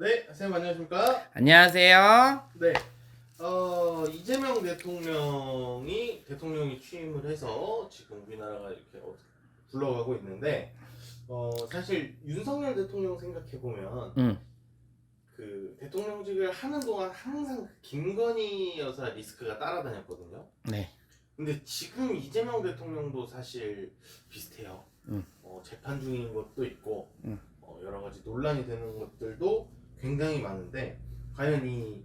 네, 선생님 안녕하십니까? 안녕하세요. 네. 어, 이재명 대통령이 대통령이 취임을 해서 지금 우리나라가 이렇게 어- 굴러가고 있는데 어, 사실 윤석열 대통령 생각해 보면 응. 그 대통령직을 하는 동안 항상 그 김건희 여사 리스크가 따라다녔거든요. 네. 근데 지금 이재명 대통령도 사실 비슷해요. 응. 어, 재판 중인 것도 있고 응. 어, 여러 가지 논란이 되는 것들도 굉장히 많은데 과연 이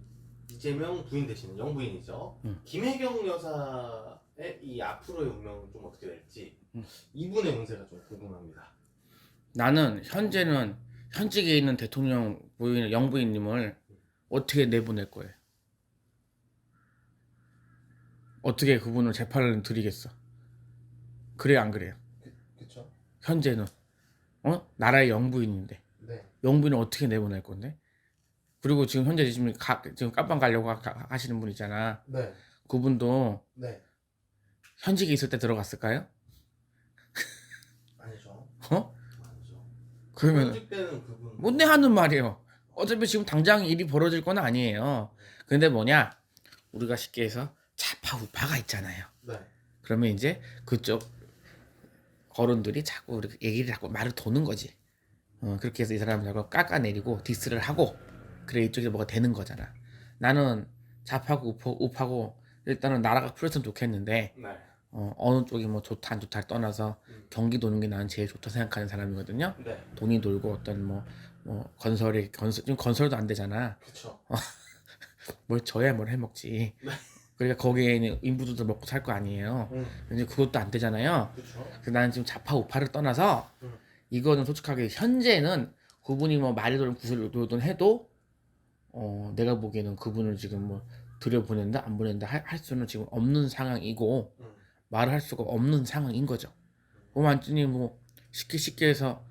이재명 부인 되시는 영부인이죠. 응. 김혜경 여사의 이 앞으로의 운명은 좀 어떻게 될지 응. 이분의 운세가 좀 궁금합니다. 나는 현재는 현직에 있는 대통령 부인 영부인님을 어떻게 내보낼 거예요? 어떻게 그분을 재판을 드리겠어? 그래 안 그래요? 그렇죠? 현재는 어 나라의 영부인인데 네. 영부인을 어떻게 내보낼 건데? 그리고 지금 현재 지금 가, 지금 깜빵 가려고 하, 하시는 분 있잖아. 네. 그분도 네. 현직에 있을 때 들어갔을까요? 아니죠. 어? 아니죠. 그러면 현직 때는 그분 못내 하는 말이에요. 어차피 지금 당장 일이 벌어질 건 아니에요. 근데 뭐냐? 우리가 쉽게 해서 좌파 우파가 있잖아요. 네. 그러면 이제 그쪽 거론들이 자꾸 이렇게 얘기를 하고 말을 도는 거지. 어, 그렇게 해서 이 사람을 자꾸 깎아내리고 디스를 하고 그래 이쪽에 뭐가 되는 거잖아. 나는 좌파고 우파, 우파고 일단은 나라가 풀렸으면 좋겠는데 네. 어, 어느 쪽이 뭐 좋다 안 좋다를 떠나서 음. 경기 도는 게 나는 제일 좋다 생각하는 사람이거든요. 네. 돈이 돌고 어떤 뭐, 뭐 건설이 건설 지금 건설도 안 되잖아. 그렇죠. 뭘 져야 뭘 해먹지. 네. 그러니까 거기에 있는 인부들도 먹고 살 거 아니에요. 응. 근데 그것도 안 되잖아요. 그렇죠. 그래서 나는 지금 좌파 우파를 떠나서 음. 이거는 솔직하게 현재는 그분이 뭐 말이 돌든 구슬이 돌든 해도 어 내가 보기에는 그분을 지금 뭐 들여보낸다 안 보낸다 할, 할 수는 지금 없는 상황이고 응. 말을 할 수가 없는 상황인 거죠. 그럼 완전히 뭐 쉽게 쉽게 해서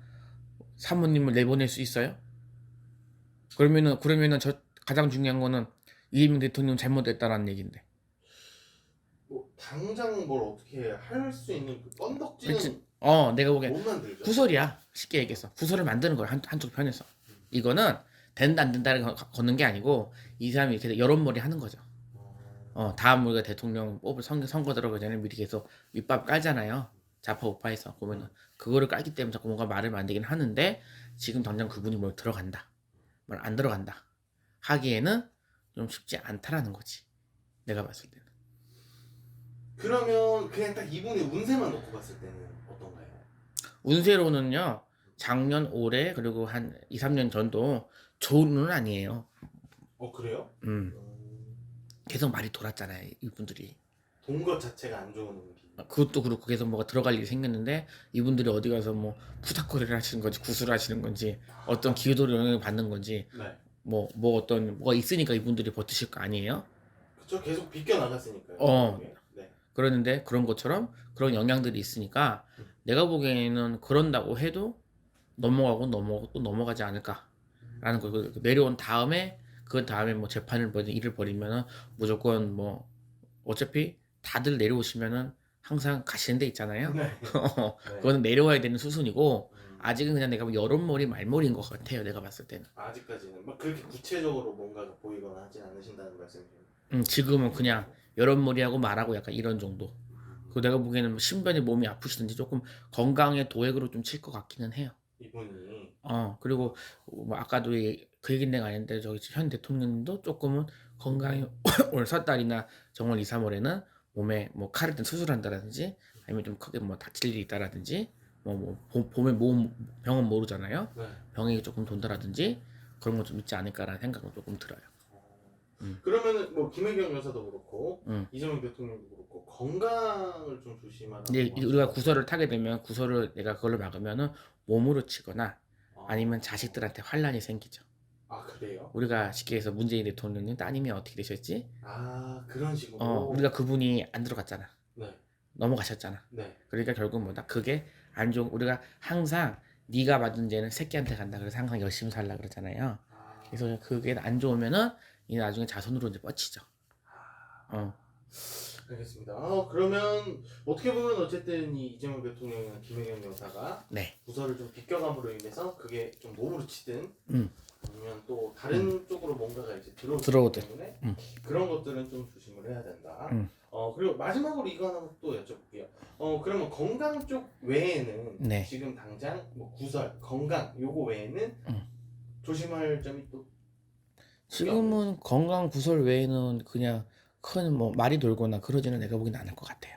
사모님을 내보낼 수 있어요? 그러면은 그러면은 저 가장 중요한 거는 이재명 대통령 잘못했다라는 얘기인데. 뭐 당장 뭘 어떻게 할 수 있는 그 건덕지는 그치. 어, 내가 보기엔. 구설이야. 쉽게 얘기해서 구설을 만드는 거야 한, 한쪽 편에서. 이거는 된다 안 된다를 거- 걷는 게 아니고 이 사람이 이렇게 여론몰이 하는 거죠. 어, 다음 우리가 대통령 뽑을 선거, 선거 들어가기 전에 미리 계속 밑밥 깔잖아요. 좌파 우파에서 보면은 그거를 깔기 때문에 자꾸 뭔가 말을 만들긴 하는데 지금 당장 그분이 뭘 들어간다, 뭘 안 들어간다 하기에는 좀 쉽지 않다라는 거지. 내가 봤을 때는. 그러면 그냥 딱 이분의 운세만 놓고 봤을 때는 어떤가요? 운세로는요. 작년, 올해 그리고 한 2, 3년 전도 좋은 운은 아니에요. 어 그래요? 음, 음, 계속 말이 돌았잖아요. 이분들이. 동것 자체가 안 좋은 운기. 그것도 그렇고 계속 뭐가 들어갈 일이 생겼는데 이분들이 어디 가서 뭐 푸닥거리를 하시는 건지 구슬을 하시는 건지 어떤 기회도를 영향을 받는 건지 네. 뭐 뭐 어떤 뭐가 있으니까 이분들이 버티실 거 아니에요. 그쵸 계속 비껴 나갔으니까요. 어. 네. 그러는데 그런 것처럼 그런 영향들이 있으니까 내가 보기에는 그런다고 해도 넘어가고 넘어가고 또 넘어가지 않을까 라는 거. 그 내려온 다음에 그 다음에 뭐 재판을 벌이 일을 벌이면은 무조건 뭐 어차피 다들 내려오시면은 항상 가시는 데 있잖아요. 네. 네. 그거는 내려와야 되는 수순이고 음, 아직은 그냥 내가 여론몰이 말몰이인 것 같아요. 내가 봤을 때는. 아직까지는 막 그렇게 구체적으로 뭔가가 보이거나 하진 않으신다는 말씀이세요. 음, 지금은 그냥 여론몰이하고 말하고 약간 이런 정도. 그 내가 보기에는 뭐 신변이 몸이 아프시든지 조금 건강에 도액으로 좀 칠 것 같기는 해요. 이분이 어 그리고 뭐 아까도 이- 그 얘기는 내가 아닌데 저기 현 대통령님도 조금은 건강이 올 설달이나 정월 2, 3월에는 몸에 뭐 칼을 든 수술한다라든지 아니면 좀 크게 뭐 다칠 일이 있다라든지 뭐, 뭐 봄- 봄에 몸 병은 모르잖아요. 네. 병이 조금 돈다라든지 그런 거좀 있지 않을까라는 생각은 조금 들어요. 어, 음. 그러면은 뭐 김혜경 여사도 그렇고 음. 이재명 대통령도 그렇고 건강을 좀 조심하라고. 근데 이- 우리가 구설을 타게 되면 구설을 내가 그걸로 막으면은 몸으로 치거나 아. 아니면 자식들한테 환란이 생기죠. 아 그래요? 우리가 쉽게 해서 문재인 대통령님 따님이 어떻게 되셨지? 아 그런 식으로. 어, 우리가 그분이 안 들어갔잖아. 네. 넘어가셨잖아. 네. 그러니까 결국 뭐다? 그게 안 좋은 우리가 항상 네가 받은 죄는 새끼한테 간다. 그래서 항상 열심히 살라 그러잖아요. 아, 그래서 그게 안 좋으면은 이 나중에 자손으로 이제 뻗치죠. 어. 알겠습니다. 아, 그러면 어떻게 보면 어쨌든 이 이재명 대통령이나 김혜경 여사가 네. 부서를 좀 비껴감으로 인해서 그게 좀 몸으로 치든 음. 아니면 또 다른 쪽으로 뭔가가 이제 들어오기 들어오든. 때문에 음. 그런 것들은 좀 조심을 해야 된다. 음. 어 그리고 마지막으로 이거 하나 또 여쭤볼게요. 어 그러면 건강 쪽 외에는 네. 지금 당장 뭐 구설, 건강 요거 외에는 음. 조심할 점이 또 지금은 건강 구설 외에는 그냥 큰 뭐 말이 돌거나 그러지는 내가 보기엔 않을 것 같아요.